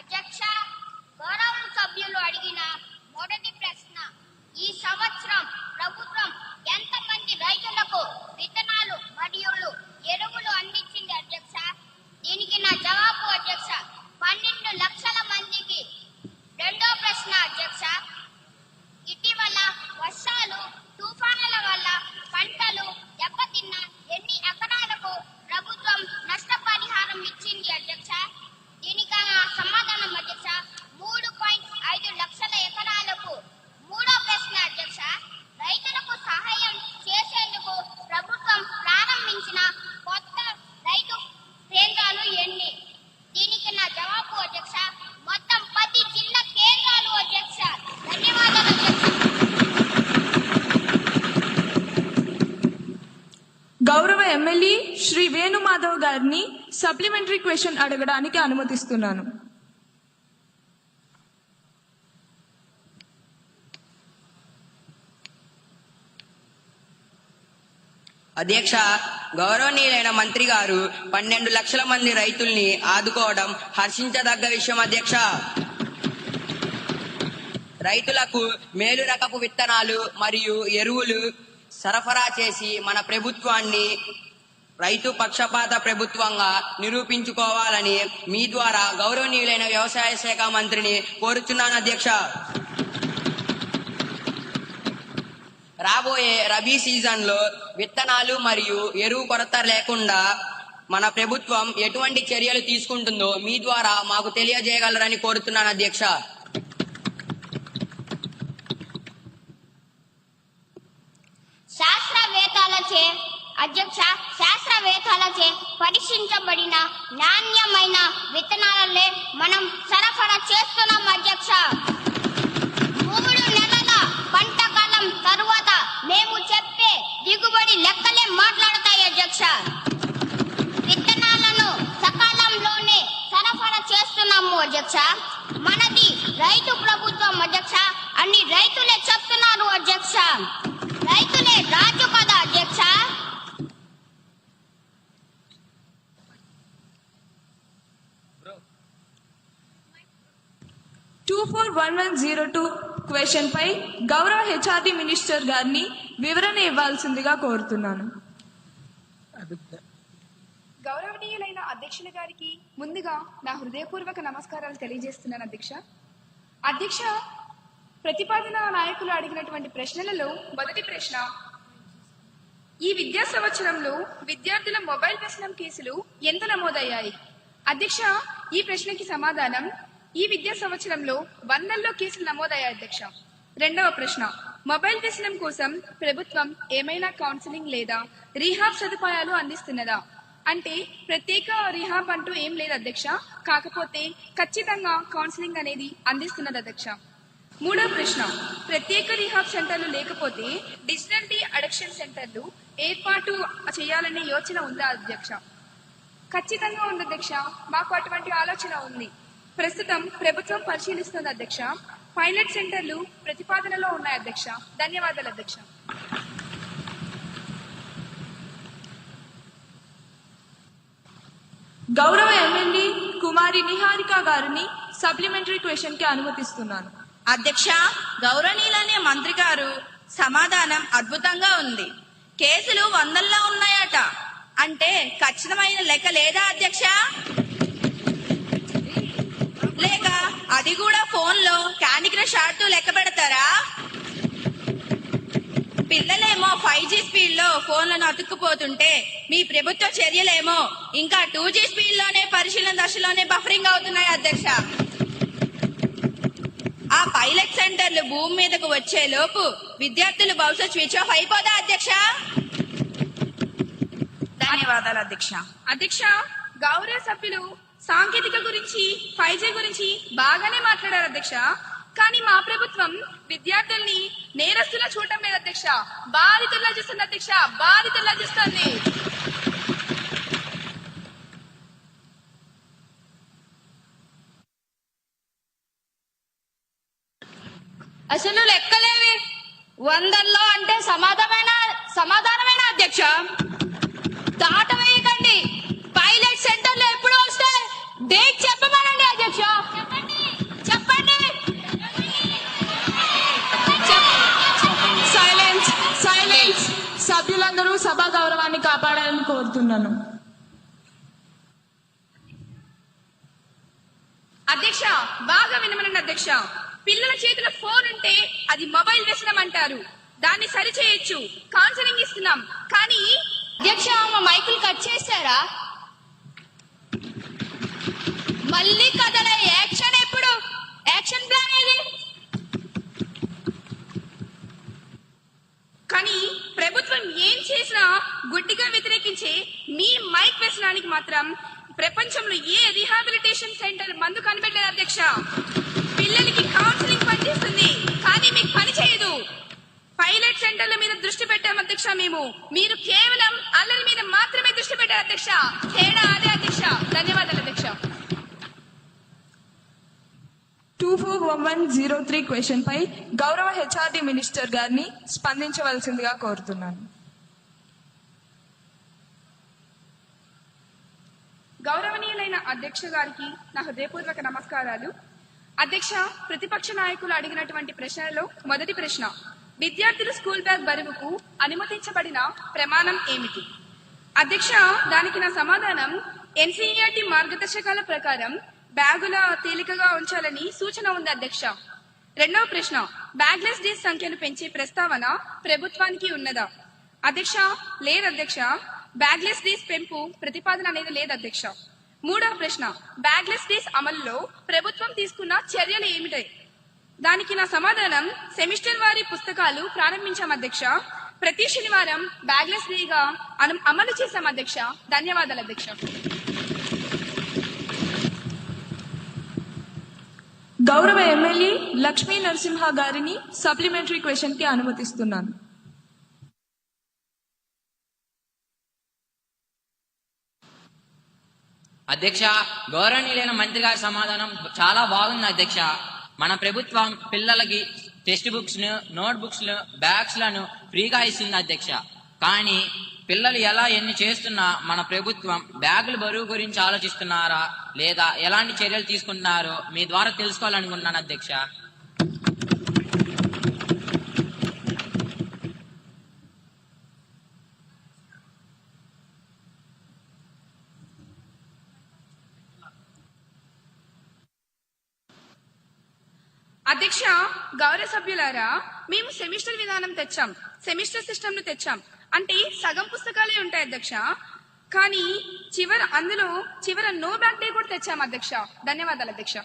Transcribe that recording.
అధ్యక్ష గౌరవ గౌరవ ఎమ్మెల్యే శ్రీ వేణుమాధవ్ గారిని సప్లిమెంటరీ క్వశ్చన్ అడగడానికి అనుమతిస్తున్నాను. అధ్యక్ష గౌరవనీయులైన మంత్రి గారు పన్నెండు లక్షల మంది రైతుల్ని ఆదుకోవడం హర్షించదగ్గ విషయం అధ్యక్ష. రైతులకు మేలు రకపు విత్తనాలు మరియు ఎరువులు సరఫరా చేసి మన ప్రభుత్వాన్ని రైతు పక్షపాత ప్రభుత్వంగా నిరూపించుకోవాలని మీ ద్వారా గౌరవనీయులైన వ్యవసాయ శాఖ మంత్రిని కోరుచున్నాను అధ్యక్ష. రాబోయే రబీ సీజన్లో విత్తనాలు మరియు ఎరువు కొరత లేకుండా మన ప్రభుత్వం ఎటువంటి చర్యలు తీసుకుంటుందో మీ ద్వారా మాకు తెలియజేయగలరని కోరుతున్నాను అధ్యక్ష. శాస్త్రవేత్తలచే అధ్యక్ష శాస్త్రవేత్తలచే పరీక్షించబడిన నాణ్యమైన విత్తనాలనే మనం సరఫరా చేస్తున్నాం అధ్యక్ష. మూడు నెలల పంట కాలం తరువాత మేము చెప్పే దిగుబడి లెక్కలే మాట్లాడతాయి అధ్యక్ష విత్తనాలను సకాలంలోనే సరఫరా చేస్తున్నాము అధ్యక్ష మనది రైతు ప్రభుత్వం అధ్యక్ష అన్ని రైతులే చెప్తున్నారు అధ్యక్ష రైతులే రాజు కదా అధ్యక్ష two four one one zero two question పై గౌరవ హెచ్ఆర్డి మినిస్టర్ గారిని వివరణ ఇవ్వాల్సిందిగా కోరుతున్నాను. గౌరవనీయులైన అధ్యక్షుల గారికి ముందుగా నా హృదయపూర్వక నమస్కారాలు తెలియజేస్తున్నాను అధ్యక్ష. అధ్యక్ష ప్రతిపాదన నాయకులు అడిగినటువంటి ప్రశ్నలలో మొదటి ప్రశ్న ఈ విద్యా సంవత్సరంలో విద్యార్థుల మొబైల్ వ్యసనం కేసులు ఎంత నమోదయ్యాయి? అధ్యక్ష ఈ ప్రశ్నకి సమాధానం ఈ విద్యా సంవత్సరంలో వందల్లో కేసులు నమోదయ్యాయి అధ్యక్ష. రెండవ ప్రశ్న. మొబైల్ వ్యసనం కోసం ప్రభుత్వం ఏమైనా కౌన్సిలింగ్ లేదా రీహాబ్ సదుపాయాలు అందిస్తున్నదా? అంటే ప్రత్యేక రీహాబ్ అంటూ ఏం లేదు అధ్యక్ష. కాకపోతే ఖచ్చితంగా కౌన్సిలింగ్ అనేది అందిస్తున్నది అధ్యక్ష. మూడవ ప్రశ్న. ప్రత్యేక రీహాబ్ సెంటర్లు లేకపోతే డిజిటల్ డి అడక్షన్ సెంటర్లు ఏర్పాటు చేయాలనే యోచన ఉందా అధ్యక్ష? ఖచ్చితంగా ఉంది అధ్యక్ష. మాకు అటువంటి ఆలోచన ఉంది. ప్రస్తుతం ప్రభుత్వం పరిశీలిస్తుంది అధ్యక్ష. పైలట్ సెంటర్లు ప్రతిపాదనలో ఉన్నాయి అధ్యక్ష. ధన్యవాదాలు అధ్యక్ష. గౌరవ ఎమ్మెల్యే కుమారి నిహారిక గారిని సప్లిమెంటరీ క్వశ్చన్కి అనుమతిస్తున్నాను. అధ్యక్ష గౌరవనీయులనే మంత్రి గారు సమాధానం అద్భుతంగా ఉంది. కేసులు వందల్లో ఉన్నాయట. అంటే ఖచ్చితమైన లెక్క లేదా అధ్యక్ష? అది కూడా ఫోన్లో క్యాండీ క్రష్ ఆడుతూ లెక్క పెడతారా? పిల్లలేమో ఫైవ్ జీ స్పీడ్లో ఫోన్లను అతుక్కుపోతుంటే మీ ప్రభుత్వ చర్యలేమో. ఇంకా టూ జీ స్పీడ్లోనే పరిశీలన దశలోనే బఫరింగ్ అవుతున్నాయి అధ్యక్ష. ఆ పైలట్ సెంటర్లు భూమి మీదకు వచ్చే లోపు విద్యార్థులు బహుశా స్విచ్ ఆఫ్ అయిపోదా అధ్యక్ష? ధన్యవాదాలు అధ్యక్ష. అధ్యక్ష గౌరవ సభ్యులు సాంకేతిక గురించి ఫైవ్ జీ గురించి బాగానే మాట్లాడారు అధ్యక్ష. కానీ మా ప్రభుత్వం విద్యార్థుల్ని నేరస్తులా చూడటం లేదు అధ్యక్ష. బాధితుల్లా చేస్తుంది అధ్యక్ష. బాధితుల్లా చేస్తుంది. అసలు లెక్కలేవి. వందల్లో అంటే సమాధానమైన సమాధానమైన అధ్యక్ష. డేట్ చెప్పమనండి అధ్యక్ష. చెప్పండి. సైలెన్స్ సభ్యులందరూ సభా గౌరవాన్ని కాపాడాలని కోరుతున్నాను. అధ్యక్ష బాగా వినమనండి అధ్యక్ష. పిల్లల చేతిలో ఫోన్ ఉంటే అది మొబైల్ వ్యసనం అంటారు. దాన్ని సరిచేయొచ్చు. కౌన్సిలింగ్ ఇస్తున్నాం. కానీ అధ్యక్ష మా మైకులు కట్ చేశారా? మళ్ళీ కథల యాక్షన్ ఎప్పుడు? యాక్షన్ ప్లాన్ ఏది? కానీ ప్రభుత్వం ఏం చేసినా గుడ్డిగా వ్యతిరేకించే మీ మైక్ వ్యసనానికి మాత్రం ప్రపంచంలో ఏ రీహాబిలిటేషన్ సెంటర్ మందు కనిపెట్టలేదు అధ్యక్ష. పిల్లలకి కౌన్సిలింగ్ పనిచేస్తుంది కానీ మీకు పని చేయదు. పైలట్ సెంటర్ల మీద దృష్టి పెట్టాం అధ్యక్ష మేము. మీరు కేవలం అల్లరి మీద మాత్రమే దృష్టి పెట్టారు అధ్యక్ష. తేడా అదే అధ్యక్ష. ధన్యవాదాలు అధ్యక్ష two four one one zero three question పై గౌరవ హెచ్ఆర్డి మినిస్టర్ గారిని స్పందించవలసిందిగా కోరుతున్నాను. గౌరవనీయులైన అధ్యక్ష గారికి నా హృదయపూర్వక నమస్కారాలు. అధ్యక్ష ప్రతిపక్ష నాయకులు అడిగినటువంటి ప్రశ్నలో మొదటి ప్రశ్న విద్యార్థులు స్కూల్ బ్యాగ్ బరువుకు అనుమతించబడిన ప్రమాణం ఏమిటి? అధ్యక్ష దానికి నా సమాధానం ఎన్సీఈఆర్టీ మార్గదర్శకాల ప్రకారం బ్యాగుల తేలికగా ఉంచాలని సూచన ఉంది అధ్యక్ష. రెండవ ప్రశ్న బ్యాగ్లెస్ డేస్ సంఖ్యను పెంచే ప్రస్తావన ప్రభుత్వానికి ఉన్నదా? అధ్యక్ష లేదు అధ్యక్ష. బ్యాగ్లెస్ డేస్ పెంపు ప్రతిపాదన అనేది లేదు అధ్యక్ష. మూడవ ప్రశ్న బ్యాగ్లెస్ డేస్ అమలులో ప్రభుత్వం తీసుకున్న చర్యలు ఏమిటాయి దానికి నా సమాధానం సెమిస్టర్ వారి పుస్తకాలు ప్రారంభించాం అధ్యక్ష. ప్రతి శనివారం బ్యాగ్లెస్ డేగా అమలు చేశాం అధ్యక్ష. ధన్యవాదాలు అధ్యక్ష. గౌరవ ఎమ్మెల్యే లక్ష్మీ నరసింహ గారిని సప్లిమెంటరీ క్వశ్చన్కి అనుమతిస్తున్నాను. అధ్యక్ష గౌరవనీయులైన మంత్రి గారి సమాధానం చాలా బాగుంది అధ్యక్ష. మన ప్రభుత్వం పిల్లలకి టెక్స్ట్ బుక్స్ను నోట్ బుక్స్ బ్యాగ్స్లను ఫ్రీగా ఇస్తుంది అధ్యక్ష. కానీ పిల్లలు ఎలా ఎన్ని చేస్తున్నా మన ప్రభుత్వం బ్యాగుల బరువు గురించి ఆలోచిస్తున్నారా? లేదా ఎలాంటి చర్యలు తీసుకుంటున్నారో మీ ద్వారా తెలుసుకోవాలనుకుంటున్నాను అధ్యక్ష. అధ్యక్ష గౌరవ సభ్యులారా మేము సెమిస్టర్ విధానం తెచ్చాం. సెమిస్టర్ సిస్టమ్ను తెచ్చాం. అంటే సగం పుస్తకాలే ఉంటాయి అధ్యక్ష. కానీ చివర అందులో చివర నో బ్యాక్ డే కూడా తెచ్చాము అధ్యక్ష. ధన్యవాదాలు అధ్యక్ష.